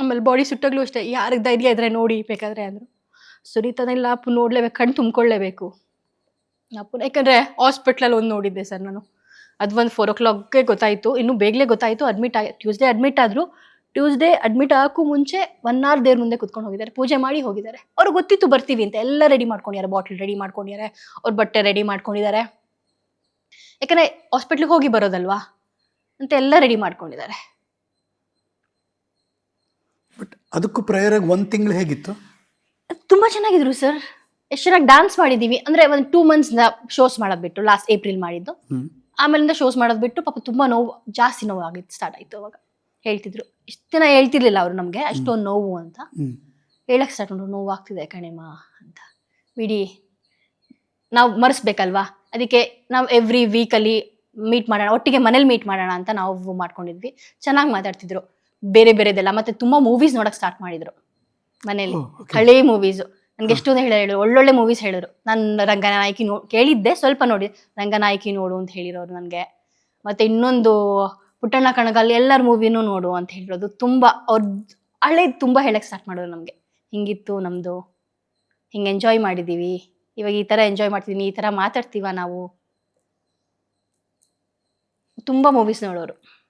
ಆಮೇಲೆ ಬಾಡಿ ಸುಟ್ಟಾಗ್ಲೂ ಅಷ್ಟೇ, ಯಾರಿಗೆ ಧೈರ್ಯ ಇದ್ರೆ ನೋಡಿ ಬೇಕಾದ್ರೆ ಅಂದರು ಸುನೀತನೆಲ್ಲ ಅಪ್ಪು ನೋಡ್ಲೇಬೇಕು, ಕಣ್ಣು ತುಂಬ್ಕೊಳ್ಳೇಬೇಕು. ಅಪ್ಪು ಯಾಕಂದರೆ ಹಾಸ್ಪಿಟ್ಲಲ್ಲಿ ಒಂದು ನೋಡಿದ್ದೆ ಸರ್ ನಾನು. ಅದು ಒಂದು ಫೋರ್ ಓ ಕ್ಲಾಕ್ಗೆ ಗೊತ್ತಾಯಿತು, ಇನ್ನೂ ಬೇಗಲೇ ಗೊತ್ತಾಯಿತು ಅಡ್ಮಿಟ್ ಆಗಿ ಟ್ಯೂಸ್ಡೇ ಅಡ್ಮಿಟ್ ಆದರೂ. ಟ್ಯೂಸ್ಡೇ ಅಡ್ಮಿಟ್ ಆಗೋಕ್ಕೂ ಮುಂಚೆ ಒನ್ ಅವರ್ ದೇವ್ರ ಮುಂದೆ ಕುತ್ಕೊಂಡು ಹೋಗಿದ್ದಾರೆ, ಪೂಜೆ ಮಾಡಿ ಹೋಗಿದ್ದಾರೆ. ಅವ್ರು ಗೊತ್ತಿತ್ತು ಬರ್ತೀವಿ ಅಂತ, ಎಲ್ಲ ರೆಡಿ ಮಾಡ್ಕೊಂಡಿದ್ದಾರೆ ಬಾಟ್ಲ್ ರೆಡಿ ಮಾಡ್ಕೊಂಡಿದ್ದಾರೆ, ಅವ್ರ ಬಟ್ಟೆ ರೆಡಿ ಮಾಡ್ಕೊಂಡಿದ್ದಾರೆ. ಯಾಕಂದರೆ ಹಾಸ್ಪಿಟ್ಲಿಗೆ ಹೋಗಿ ಬರೋದಲ್ವಾ? ಅಂತ ಎಲ್ಲ ರೆಡಿ ಮಾಡ್ಕೊಂಡಿದ್ದಾರೆ. ಅದಕ್ಕೂ ಪ್ರೇಯರಾಗಿ ಒಂದು ತಿಂಗಳು ಹೇಗಿತ್ತು? ತುಂಬಾ ಚೆನ್ನಾಗಿದ್ರು ಸರ್ ಎಷ್ಟು ಚೆನ್ನಾಗಿ ಡಾನ್ಸ್ ಮಾಡಿದೀವಿ. ಅಂದ್ರೆ ಒಂದು ಟೂ ಮಂತ್ಸ್ನ ಶೋಸ್ ಮಾಡೋದ್ ಬಿಟ್ಟು ಲಾಸ್ಟ್ ಏಪ್ರಿಲ್ ಮಾಡಿದ್ದು. ಆಮೇಲಿಂದ ಶೋಸ್ ಮಾಡೋದ್ ಬಿಟ್ಟು ಪಾಪ ತುಂಬಾ ನೋವು ಜಾಸ್ತಿ ನೋವು ಆಗಿತ್ತು ಸ್ಟಾರ್ಟ್ ಆಯ್ತು ಅವಾಗ. ಹೇಳ್ತಿದ್ರು. ಇಷ್ಟು ದಿನ ಹೇಳ್ತಿರ್ಲಿಲ್ಲ ಅವರು ನಮಗೆ ಅಷ್ಟೊಂದು ನೋವು ಅಂತ. ಹೇಳಕ್ ಸ್ಟಾರ್ಟ್ ಮಾಡ್ರು ನೋವು ಆಗ್ತಿದೆ ಕಣೆಮ್ಮ ಅಂತ. ಬಿಡಿ ನಾವು ಮರೆಸ್ಬೇಕಲ್ವಾ? ಅದಕ್ಕೆ ನಾವು ಎವ್ರಿ ವೀಕಲ್ಲಿ ಮೀಟ್ ಮಾಡೋಣ ಒಟ್ಟಿಗೆ ಮನೇಲಿ ಮೀಟ್ ಮಾಡೋಣ ಅಂತ ನಾವು ಮಾಡ್ಕೊಂಡಿದ್ವಿ. ಚೆನ್ನಾಗಿ ಮಾತಾಡ್ತಿದ್ರು. ಬೇರೆ ಬೇರೆದೆಲ್ಲ ಮತ್ತೆ ತುಂಬಾ ಮೂವೀಸ್ ನೋಡಕ್ ಸ್ಟಾರ್ಟ್ ಮಾಡಿದ್ರು ಮನೇಲಿ ಹಳೆ ಮೂವೀಸ್ ನನ್ಗೆ ಎಷ್ಟೊಂದು ಹೇಳಿ ಒಳ್ಳೊಳ್ಳೆ ಮೂವೀಸ್ ಹೇಳಿದ್ರು. ನಾನು ರಂಗನಾಯಕಿ ನೋ ಕೇಳಿದ್ದೆ ಸ್ವಲ್ಪ ನೋಡಿ. ರಂಗನಾಯಕಿ ನೋಡು ಅಂತ ಹೇಳಿರೋರು ನನಗೆ. ಮತ್ತೆ ಇನ್ನೊಂದು ಪುಟ್ಟಣ್ಣ ಕಣಗಲ್ಲಿ ಎಲ್ಲರ ಮೂವಿನೂ ನೋಡು ಅಂತ ಹೇಳಿರೋದು. ತುಂಬಾ ಅವ್ರ ಹಳೆ ತುಂಬಾ ಹೇಳಕ್ ಸ್ಟಾರ್ಟ್ ಮಾಡೋರು ನಮಗೆ. ಹಿಂಗಿತ್ತು ನಮ್ದು. ಹಿಂಗೆ ಎಂಜಾಯ್ ಮಾಡಿದೀವಿ. ಇವಾಗ ಈ ತರ ಎಂಜಾಯ್ ಮಾಡ್ತಿದೀನಿ ಈ ತರ ಮಾತಾಡ್ತೀವ ನಾವು. ತುಂಬಾ ಮೂವೀಸ್ ನೋಡೋರು.